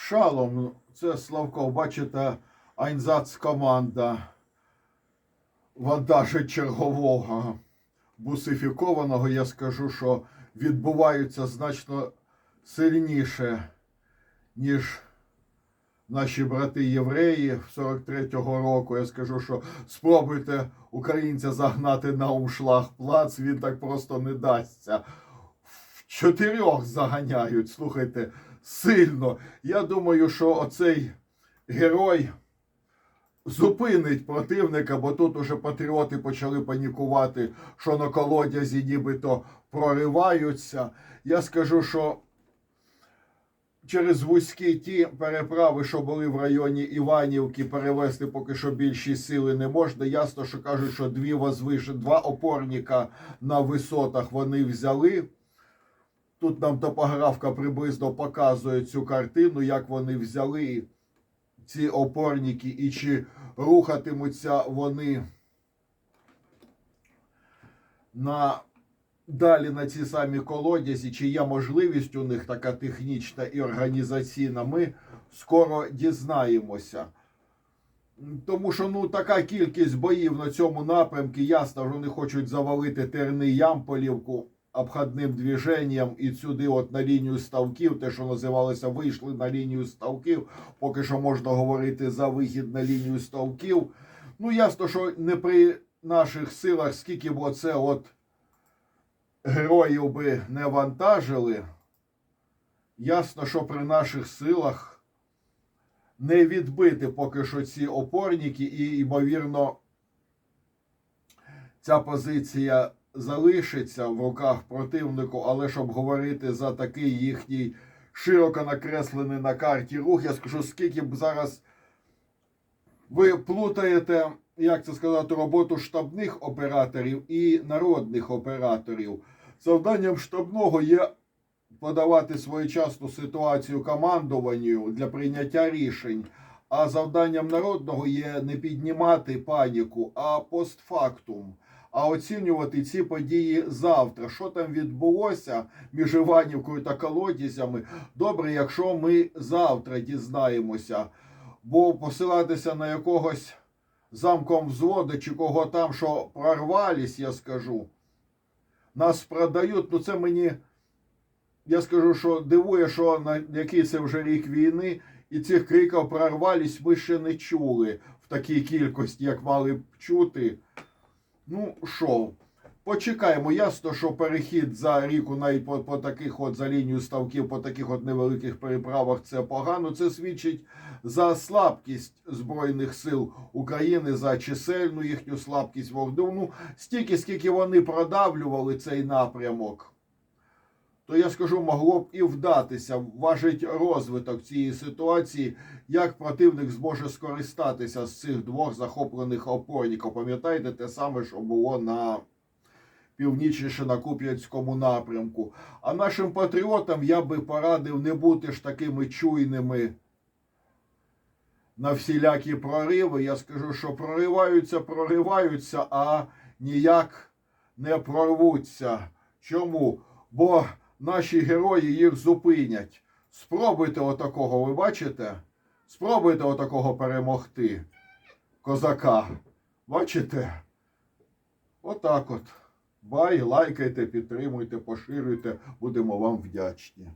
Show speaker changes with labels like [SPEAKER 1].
[SPEAKER 1] Шалом, це Славко, бачите, Айнзац команда вантажить чергового бусифікованого. Я скажу, що відбуваються значно сильніше, ніж наші брати євреї 43-го року. Я скажу, що спробуйте українця загнати на умшлаг плац, він так просто не дасться. В чотирьох заганяють, слухайте, сильно. Я думаю, що оцей герой зупинить противника, бо тут уже патріоти почали панікувати, що на колодязі нібито прориваються. Я скажу, що через вузькі ті переправи, що були в районі Іванівки, перевести поки що більші сили не можна. Ясно, що кажуть, що дві возвиш... два опорника на висотах вони взяли. Тут нам топографка приблизно показує цю картину, як вони взяли ці опорники і чи рухатимуться вони на далі на ці самі колодязі, чи є можливість у них така технічна і організаційна, ми скоро дізнаємося. Тому що ну така кількість боїв на цьому напрямку, ясно, що вони хочуть завалити Терни Ямполівку обходним движенням і сюди, от на лінію ставків, те, що називалося, вийшли на лінію ставків. Поки що можна говорити за вихід на лінію ставків. Ну, ясно, що не при наших силах, скільки б оце от героїв би не вантажили. Ясно, що при наших силах не відбити поки що ці опорники, і, ймовірно, ця позиція залишиться в руках противнику, але щоб говорити за такий їхній широко накреслений на карті рух, я скажу, скільки б зараз ви плутаєте, як це сказати, роботу штабних операторів і народних операторів. Завданням штабного є подавати своєчасну ситуацію командуванню для прийняття рішень. А завданням народного є не піднімати паніку, а постфактум. А оцінювати ці події завтра. Що там відбулося між Іванівкою та колодязями? Добре, якщо ми завтра дізнаємося, бо посилатися на якогось замком взводу чи кого там, що прорвались, я скажу. Нас продають, ну це мені. Я скажу, що дивує, що на який це вже рік війни, і цих криків прорвались, ми ще не чули в такій кількості, як мали б чути. Ну що, почекаємо. Ясно, що перехід за ріку навіть по, по таких от за лінію ставків, по таких от невеликих переправах це погано. Це свідчить за слабкість Збройних сил України, за чисельну їхню слабкість вогну. Ну, стільки, скільки вони продавлювали цей напрямок то я скажу, могло б і вдатися. Важить розвиток цієї ситуації, як противник зможе скористатися з цих двох захоплених опорників. Пам'ятаєте те саме, що було на північніше на Куп'янському напрямку. А нашим патріотам я би порадив не бути ж такими чуйними на всілякі прориви. Я скажу, що прориваються, прориваються, а ніяк не прорвуться. Чому? Бо наші герої їх зупинять. Спробуйте отакого, ви бачите? Спробуйте отакого перемогти. Козака. Бачите? Отак от. Бай, лайкайте, підтримуйте, поширюйте. Будемо вам вдячні.